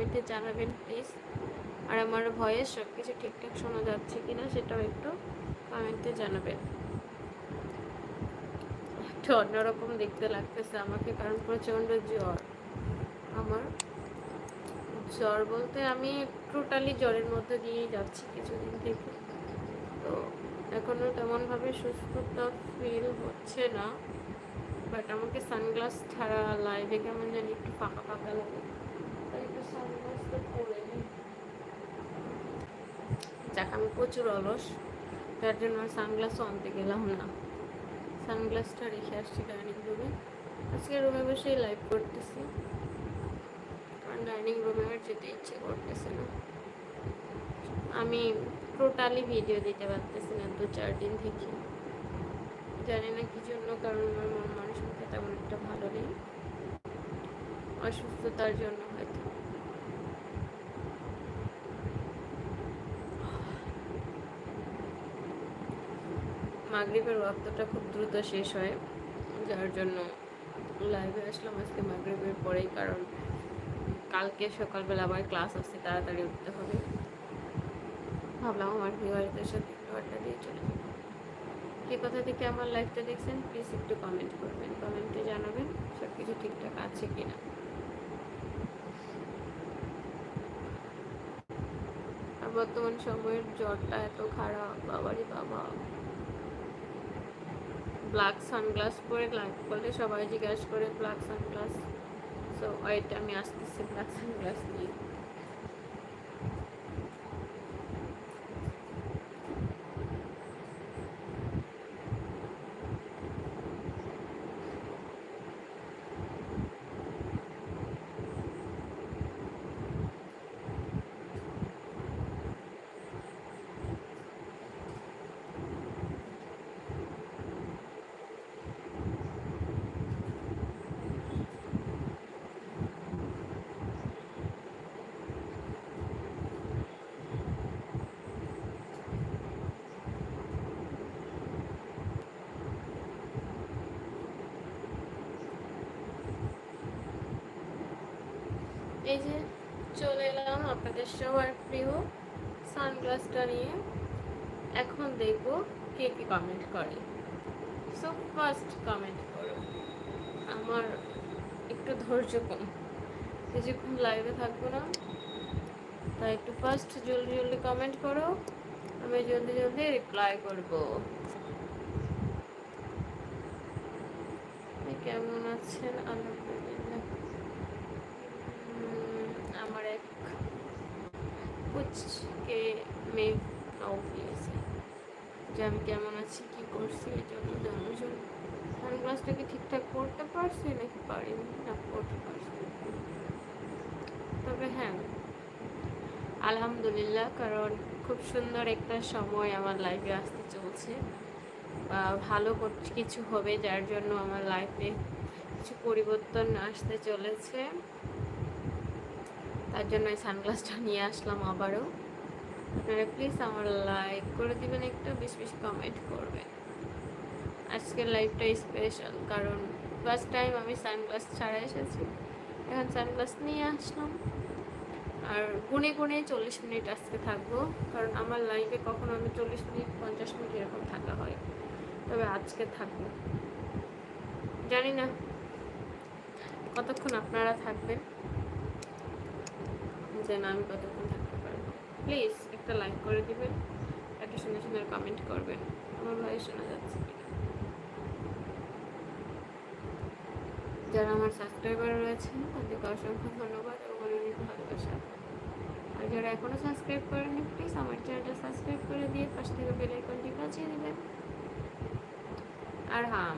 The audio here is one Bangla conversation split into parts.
কমেন্টে জানাবেন প্লিজ আর আমার ভয়েস সব কিছু ঠিকঠাক শোনা যাচ্ছে কিনা সেটাও একটু কমেন্টে জানাবেন। একটু অন্যরকম দেখতে লাগতেছে আমাকে, কারণ প্রচণ্ড জ্বর। আমার জ্বর বলতে আমি টোটালি জ্বরের মধ্যে দিয়েই যাচ্ছি কিছুদিন থেকে। তো এখনও তেমনভাবে সুস্থতা ফিল হচ্ছে না বাট আমাকে সানগ্লাস ছাড়া লাইভে কেমন জানি একটু ফাঁকা ফাঁকা লাগে তাই একটু সানগ্লাসটা পরে নিই যাক আমি প্রচুর অলস, তার জন্য সানগ্লাসও আনতে গেলাম না। সানগ্লাসটা রেখে আসছি ডাইনিং রুমে আজকে রুমে বসেই লাইভ করতেছি। কারণ ডাইনিং রুমে আর যেতে ইচ্ছে করতেছে না। আমি টোটালি ভিডিও দিতে পারতেছি না দু চার দিন থেকে। জানি না কি জন্য, কারণ আমার মন মানসিকতা তেমন একটা ভালো নেই। অসুস্থতার জন্য হয়তো। মাগরীবের ওয়াক্তটা খুব দ্রুত শেষ হয়, যার জন্য লাইভে আসলাম আজকে মাগরীবের পরেই, কারণ কালকে সকালবেলা আবার ক্লাস আছে তাড়াতাড়ি উঠতে হবে। ভাবলাম আমার ভিউয়ারদের সাথে একটু আড্ডা দিয়ে চলে যাব কে কোথা থেকে আমার লাইফটা দেখছেন প্লিজ একটু কমেন্ট করবেন। কমেন্টে জানাবেন সব কিছু ঠিকঠাক আছে কিনা। আর বর্তমান সময়ের জ্বরটা এত খারাপ, বাবারি বাবা। ব্ল্যাক সানগ্লাস পরে লাইভ করলে সবাই জিজ্ঞাসা করে ব্ল্যাক সানগ্লাস সো ওইটা আমি আসতেছি ব্ল্যাক সানগ্লাস নিয়ে। এই যে চলে এলাম আপনাদের সবার প্রিয় সানগ্লাসটা নিয়ে। এখন দেখব কে কে কমেন্ট করে। সো ফার্স্ট কমেন্ট করো। আমার একটু ধৈর্য কম। কিছুক্ষণ লাইভে থাকব না। তাই একটু ফার্স্ট জলদি জলদি কমেন্ট করো। আমি জলদি জলদি রিপ্লাই করব। কেমন আছেন? আলহামদুলিল্লাহ উম, আমার এক পুচকে মেয়ে নাও দিয়েছে যে আমি কেমন আছি, কি করছি এই জন্য জানার জন্য সানগ্লাসটাকে ঠিকঠাক পড়তে পারছি নাকি পারিনি? না, পড়তে পারছি। তবে হ্যাঁ আলহামদুলিল্লাহ, কারণ খুব সুন্দর একটা সময় আমার লাইফে আসতে চলছে। বা ভালো কিছু হবে, যার জন্য আমার লাইফে কিছু পরিবর্তন আসতে চলেছে। তার জন্য এই সানগ্লাসটা নিয়ে আসলাম আবারও। আপনারা প্লিজ আমার লাইক করে দিবেন, একটু বেশি বেশি কমেন্ট করবেন। আজকের লাইভটা স্পেশাল কারণ ফার্স্ট টাইম আমি সানগ্লাস ছাড়া এসেছি। এখন সানগ্লাস নিয়ে আসলাম। আর গুনে গুনে চল্লিশ মিনিট আজকে থাকব, কারণ আমার লাইফে কখনো আমি চল্লিশ মিনিট, পঞ্চাশ মিনিট এরকম থাকা হয়। তবে আজকে থাকব। জানি না কতক্ষণ আপনারা থাকবেন। যে আমি কতক্ষণ থাকতে পারব। প্লিজ একটা লাইক করে দিবেন, একটা সুন্দর সুন্দর কমেন্ট করবেন। আমার ভাই শোনা যাচ্ছে যারা আমার সাবস্ক্রাইবার রয়েছেন, তাদেরকে অসংখ্য ধন্যবাদ এবং অনেক ভালোবাসা। আর যারা এখনও সাবস্ক্রাইব করেনি প্লিজ আমার চ্যানেলটা সাবস্ক্রাইব করে দিয়ে পাশ থেকে বেল আইকনটি বাজিয়ে দেবেন। আর হ্যাঁ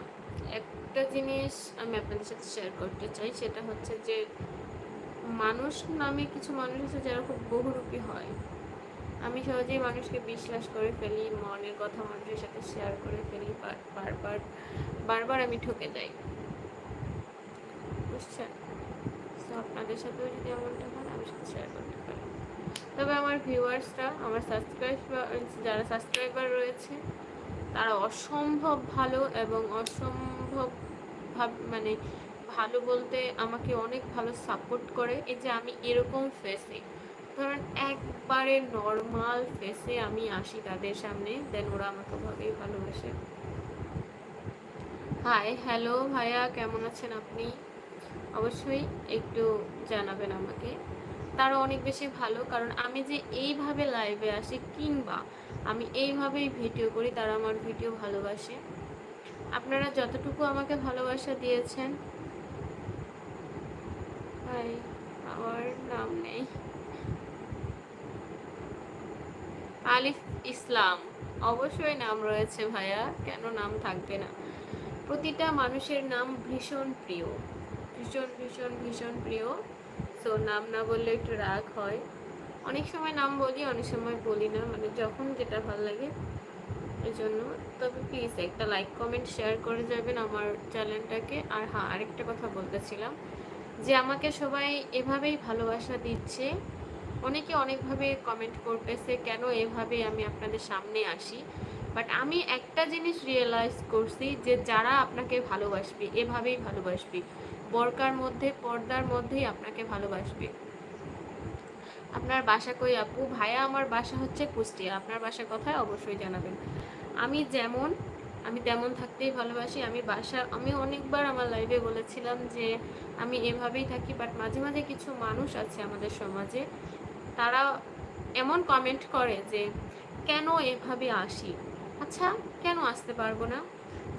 একটা জিনিস আমি আপনাদের সাথে শেয়ার করতে চাই, সেটা হচ্ছে যে মানুষ নামে কিছু মানুষ আছে যারা খুব বহুরূপী হয়। আমি সহজেই মানুষকে বিশ্বাস করে ফেলি মনের কথা মানুষের সাথে শেয়ার করে ফেলি, বার- বারবার বারবার আমি ঠকে যাই। বুঝছেন? আপনাদের সাথেও যদি এমনটা হয়, আমি সাথে শেয়ার করতে পারি। তবে আমার ভিউয়ার্সরা, আমার সাবস্ক্রাইবার যারা সাবস্ক্রাইবার রয়েছে, তারা অসম্ভব ভালো এবং অসম্ভব ভাব মানে ভালো বলতে আমাকে অনেক ভালো সাপোর্ট করে। এই যে আমি এরকম ফেসে ধরেন একবারে নর্মাল ফেসে আমি আসি তাদের সামনে দেন ওরা আমাকে ভাবেই ভালোবাসে। হাই হ্যালো ভাইয়া, কেমন আছেন আপনি? অবশ্যই একটু জানাবেন আমাকে। তারা অনেক বেশি ভালো, কারণ আমি যে এইভাবে লাইভে আসি কিংবা আমি এইভাবেই ভিডিও করি, তারা আমার ভিডিও ভালোবাসে। আপনারা যতটুকু আমাকে ভালোবাসা দিয়েছেন ভাই, আমার নাম নেই। আলিফ ইসলাম। অবশ্যই নাম রয়েছে ভাইয়া, কেন নাম থাকবে না? প্রতিটা মানুষের নাম ভীষণ প্রিয়। ভীষণ ভীষণ ভীষণ প্রিয়। সো নাম না বললে একটু রাগ হয়। অনেক সময় নাম বলি, অনেক সময় বলি না মানে যখন যেটা ভালো লাগে এই জন্য তবে প্লিজ একটা লাইক কমেন্ট শেয়ার করে যাবেন আমার চ্যানেলটাকে আর হ্যাঁ আরেকটা কথা বলতেছিলাম। যে আমাকে সবাই এভাবেই ভালোবাসা দিচ্ছে। অনেকে অনেকভাবে কমেন্ট করতেছে, কেন এভাবে আমি আপনাদের সামনে আসি? বাট আমি একটা জিনিস রিয়েলাইজ করছি যে যারা আপনাকে ভালোবাসবে, এভাবেই ভালোবাসবে। বরকার মধ্যে, পর্দার মধ্যেই আপনাকে ভালোবাসবে। আপনার বাসা কই আপু? ভাইয়া, আমার বাসা হচ্ছে কুষ্টিয়া। আপনার বাসা কথায় অবশ্যই জানাবেন। আমি যেমন আমি তেমন থাকতেই ভালোবাসি। আমি বাসা, আমি অনেকবার আমার লাইভে বলেছিলাম যে আমি এভাবেই থাকি বাট মাঝে মাঝে কিছু মানুষ আছে আমাদের সমাজে, তারা এমন কমেন্ট করে যে, কেন এভাবে আসি? আচ্ছা কেন আসতে পারব না?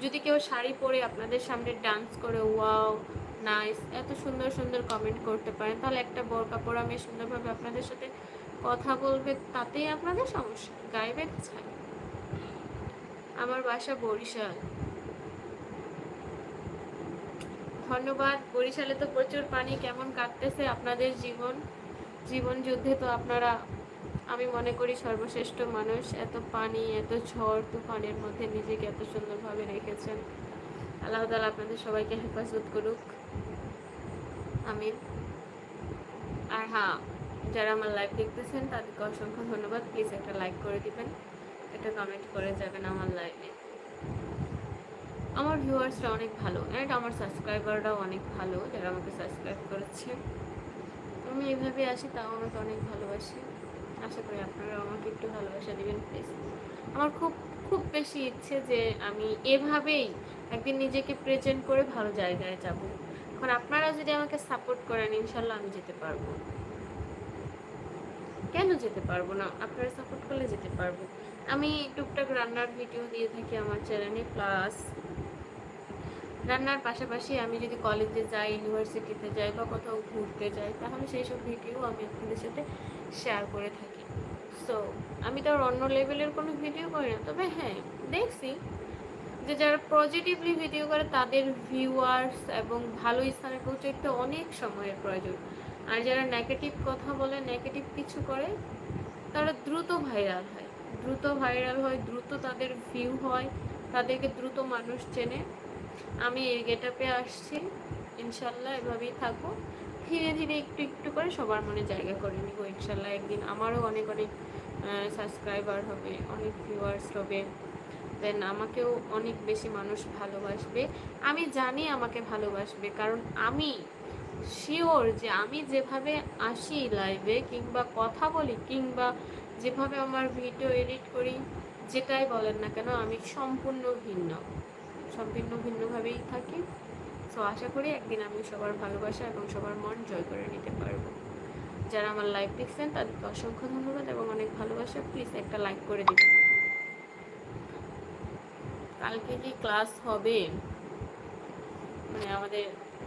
যদি কেউ শাড়ি পরে আপনাদের সামনে ডান্স করে, ওয়াও নাইস এত সুন্দর সুন্দর কমেন্ট করতে পারেন, তাহলে একটা বোরকা পরা মেয়ে সুন্দরভাবে আপনাদের সাথে কথা বলবে তাতেই আপনাদের সমস্যা গাইবে ছাই আমার বাসা বরিশাল। ধন্যবাদ। বরিশালে তো প্রচুর পানি, কেমন কাটতেছে আপনাদের জীবন? জীবন যুদ্ধে তো আপনারা, আমি মনে করি সর্বশ্রেষ্ঠ মানুষ। এত পানি, এত ঝড়, তুফানের মধ্যে নিজেকে এত সুন্দরভাবে রেখেছেন। আল্লাহ তালা আপনাদের সবাইকে হেফাজত করুক। আমিন। আর হ্যাঁ যারা আমার লাইভ দেখতেছেন, তাদেরকে অসংখ্য ধন্যবাদ। প্লিজ একটা লাইক করে দিবেন। একটা কমেন্ট করে যাবেন আমার লাইভে আমার ভিউয়ার্সরা অনেক ভালো অ্যান্ড আমার সাবস্ক্রাইবাররাও অনেক ভালো, যারা আমাকে সাবস্ক্রাইব করেছে। আমি এইভাবে আসি, তাও আমাকে অনেক ভালোবাসি। আশা করি আপনারা আমাকে একটু ভালোবাসা দিবেন প্লিজ আমার খুব খুব বেশি ইচ্ছে যে আমি এভাবেই একদিন নিজেকে প্রেজেন্ট করে ভালো জায়গায় যাব। এখন আপনারা যদি আমাকে সাপোর্ট করেন ইনশাল্লাহ আমি যেতে পারব। কেন যেতে পারব না? আপনারা সাপোর্ট করলে যেতে পারব। আমি টুকটাক রান্নার ভিডিও দিয়ে থাকি আমার চ্যানেলে প্লাস রান্নার পাশাপাশি আমি যদি কলেজে যাই ইউনিভার্সিটিতে যাই বা কোথাও ঘুরতে যাই, তাহলে সেই সব ভিডিও আমি আপনাদের সাথে শেয়ার করে থাকি। সো আমি তো আর অন্য লেভেলের কোনো ভিডিও করি না, তবে হ্যাঁ দেখছি যে যারা পজিটিভলি ভিডিও করে, তাদের ভিউয়ার্স এবং ভালো স্থানে পৌঁছাইতে অনেক সময়ের প্রয়োজন। আর যারা নেগেটিভ কথা বলে নেগেটিভ কিছু করে, তারা দ্রুত ভাইরাল হয়। দ্রুত ভাইরাল হয়, দ্রুত তাদের ভিউ হয়, তাদেরকে দ্রুত মানুষ চেনে। আমি এই গেটাপে আসছি। ইনশাল্লাহ এভাবেই থাকব। ধীরে ধীরে একটু একটু করে সবার মনে জায়গা করে নিব, ইনশাল্লাহ একদিন আমারও অনেক অনেক সাবস্ক্রাইবার হবে, অনেক ভিউয়ার্স হবে। দেন আমাকেও অনেক বেশি মানুষ ভালোবাসবে। আমি জানি আমাকে ভালোবাসবে, কারণ আমি শিওর যে আমি যেভাবে আসি লাইভে কিংবা কথা বলি, কিংবা যেভাবে আমার ভিডিও এডিট করি, যেটাই বলেন না কেন, আমি সম্পূর্ণ ভিন্ন। সম্পূর্ণ ভিন্নভাবেই থাকি। সো আশা করি একদিন আমি সবার ভালোবাসা এবং সবার মন জয় করে নিতে পারব। যারা আমার লাইভ দেখছেন, তাদেরকে অসংখ্য ধন্যবাদ এবং অনেক ভালোবাসা। প্লিজ একটা লাইক করে দিবেন। কালকে কি ক্লাস হবে মানে আমাদের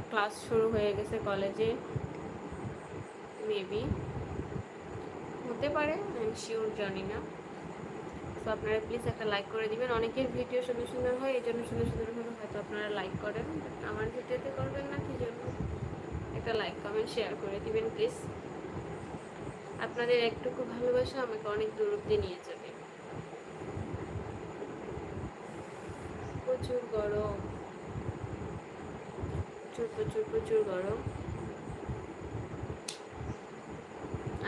ক্লাস শুরু হয়ে গেছে কলেজে মেবি হতে পারে আমি শিওর জানি না। তো আপনারা প্লিজ একটা লাইক করে দিবেন। অনেকের ভিডিও সুন্দর সুন্দর হয়, এই জন্য সুন্দর সুন্দর হলে হয়তো আপনারা লাইক করেন আমার ভিডিওতে করবেন না, কি জন্য? একটা লাইক কমেন্ট শেয়ার করে দিবেন প্লিজ আপনাদের একটুকু ভালোবাসা আমাকে অনেক দূর অব্দি নিয়ে যাবে। প্রচুর গরম। প্রচুর প্রচুর প্রচুর গরম।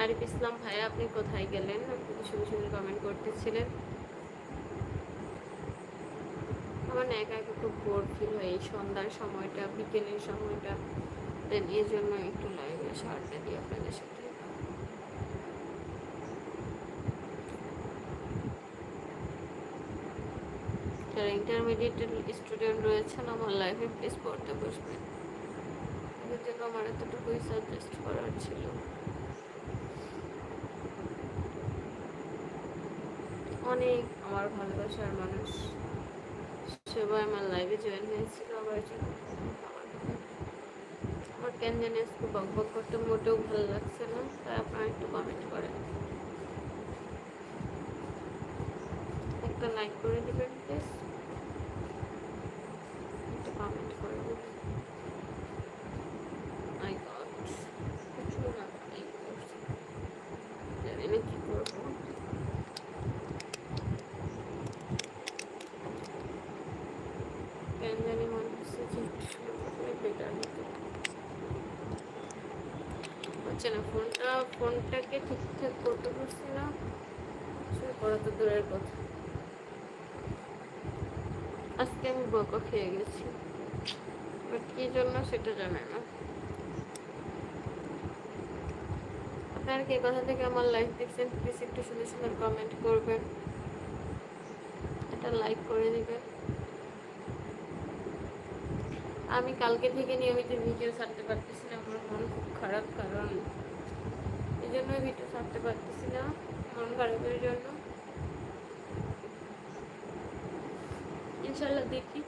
আরিফ ইসলাম ভাইয়া, আপনি কোথায় গেলেন? আপনি সুন্দর সুন্দর কমেন্ট করতেছিলেন। আমার না একা একা খুব বোর ফিল হয় এই সন্ধ্যার সময়টা, বিকেলের সময়টা। দেন এই জন্য একটু লাইভে সারটা দিই আপনাদের সাথে। যারা ইন্টারমিডিয়েটের স্টুডেন্ট রয়েছেন, আমার লাইফে প্লিজ পড়তে বসবেন। এর জন্য আমার এতটুকুই সাজেস্ট করার ছিল। অনেক আমার ভালোবাসার মানুষ। সবাই আমার লাইফে জয়েন হয়েছিল, আবার আমার কেন জানি আজকে বক বক করতে মোটেও ভালো লাগছে না, তাই আপনারা একটু কমেন্ট করেন। একটা লাইক করে দেবেন প্লিজ একটা কমেন্ট করে দিবেন মাই গড কিছু না এই করছি জানি না কি করব কেন জানি মনে হচ্ছে যে একটু শুরু করলে বেটার হতো হচ্ছে না ফোনটা ফোনটাকে ঠিকঠাক করতে পারছি না। করা তো দূরের কথা। আজকে আমি বকা খেয়ে গেছি। বাট কি জন্য সেটা জানে না। আপনারা কে কথা থেকে আমার লাইফ দেখছেন? প্লিজ একটু সুন্দর সুন্দর কমেন্ট করবেন। একটা লাইক করে দিবেন। আমি কালকে থেকে নিয়মিত ভিডিও ছাড়তে পারতেছি না, আমার মন খুব খারাপ কারণ জন্য ভিডিও ছাড়তে পারতেছি না, মন খারাপের জন্য। ইনশাল্লাহ দেখি।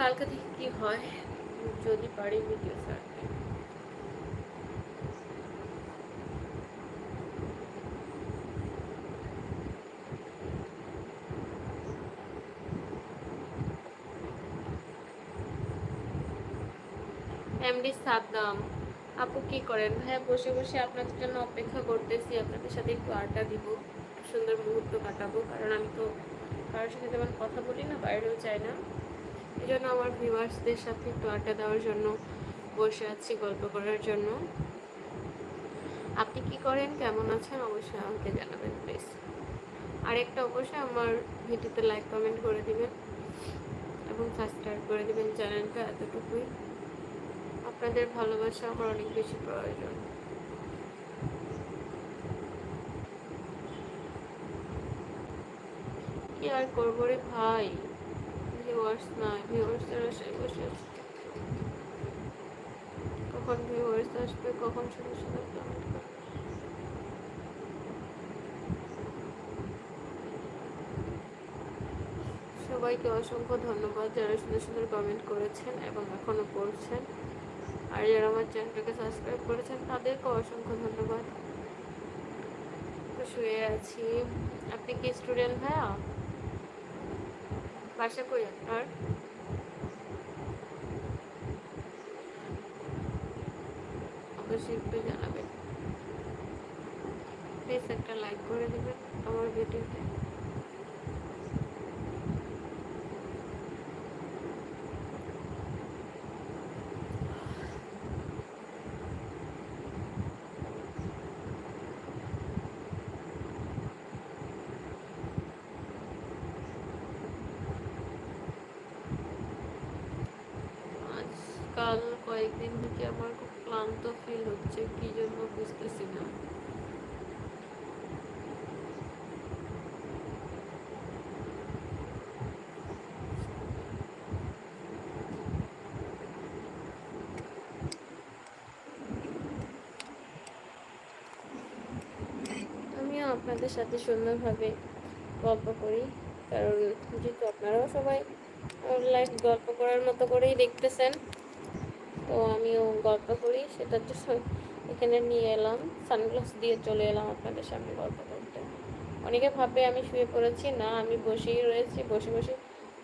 কালকে থেকে কি হয়? যদি পারি ভিডিও ছাড়তে। এমডি সাদ্দাম। আপু কি করেন? হ্যাঁ বসে বসে আপনাদের জন্য অপেক্ষা করতেছি। আপনাদের সাথে একটু আড্ডা দিব, সুন্দর মুহূর্ত কাটাবো। কারণ আমি তো কারোর সাথে তেমন কথা বলি না, বাইরেও চাই না। এই জন্য আমার ভিউয়ার্সদের সাথে একটু আড্ডা দেওয়ার জন্য, বসে আছি গল্প করার জন্য। আপনি কি করেন? কেমন আছেন? অবশ্যই আমাকে জানাবেন প্লিজ আরেকটা অবশ্যই আমার ভিডিওতে লাইক কমেন্ট করে দিবেন। এবং সাবস্ক্রাইব করে দিবেন চ্যানেলটা এতটুকুই। আপনাদের ভালোবাসা আমার অনেক বেশি প্রয়োজন। কি আর করব রে ভাই? ভিউয়ার্স নাই ভিউয়ার্সের আশায় বসে কখন ভিউয়ার্স আসবে, কখন সুন্দর সুন্দর কমেন্ট করবে? সবাইকে অসংখ্য ধন্যবাদ যারা সুন্দর সুন্দর কমেন্ট করেছেন এবং এখনও করছেন আর যারা আমার চ্যানেলটাকে সাবস্ক্রাইব করেছেন তাদেরকে অসংখ্য ধন্যবাদ। শুয়ে আছি। আপনি কি স্টুডেন্ট ভাইয়া? বাসা কই আপনার? অবশ্যই একটু জানাবেন প্লিজ একটা লাইক করে দেবেন আমার ভিডিওতে কয়েকদিন থেকে আমার খুব ক্লান্ত ফিল হচ্ছে, কি জন্য বুঝতেছি না। আমিও আপনাদের সাথে সুন্দরভাবে গল্প করি, কারণ যেহেতু আপনারাও সবাই লাইফ গল্প করার মতো করেই দেখতেছেন। তো আমিও গল্প করি সেটা হচ্ছে এখানে নিয়ে এলাম সানগ্লাস দিয়ে চলে এলাম আপনাদের সামনে গল্প করতে। অনেকে ভাবে আমি শুয়ে পড়েছি, না, আমি বসেই রয়েছি, বসে বসে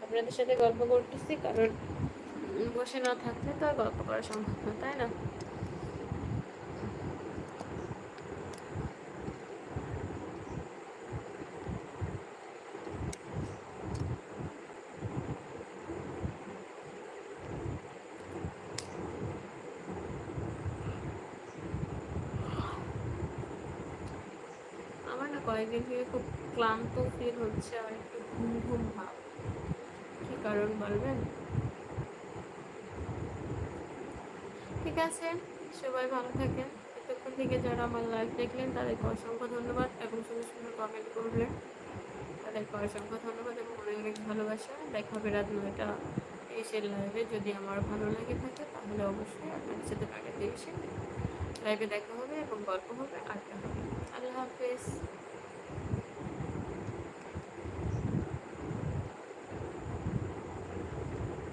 আপনাদের সাথে গল্প করতেছি, কারণ বসে না থাকলে তো আর গল্প করা সম্ভব না, তাই না আমার না কয়েকদিন থেকে খুব ক্লান্ত ফিল হচ্ছে আর একটু ঘুম ঘুম ভাব। কি কারণ বলবেন? ঠিক আছে, সবাই ভালো থাকেন। এতক্ষণ থেকে যারা আমার লাইভ দেখলেন, তাদেরকে অসংখ্য ধন্যবাদ এবং সুন্দর সুন্দর কমেন্ট করলেন। তাদেরকে অসংখ্য ধন্যবাদ এবং অনেক অনেক ভালোবাসা। দেখা হবে রাত নয়টা এসে লাইভে যদি আমার ভালো লাগে থাকে, তাহলে অবশ্যই আপনাদের সাথে টাকাতে এসে লাইভে দেখা হবে এবং গল্প হবে, আড্ডা হবে। আল্লাহ হাফেজ।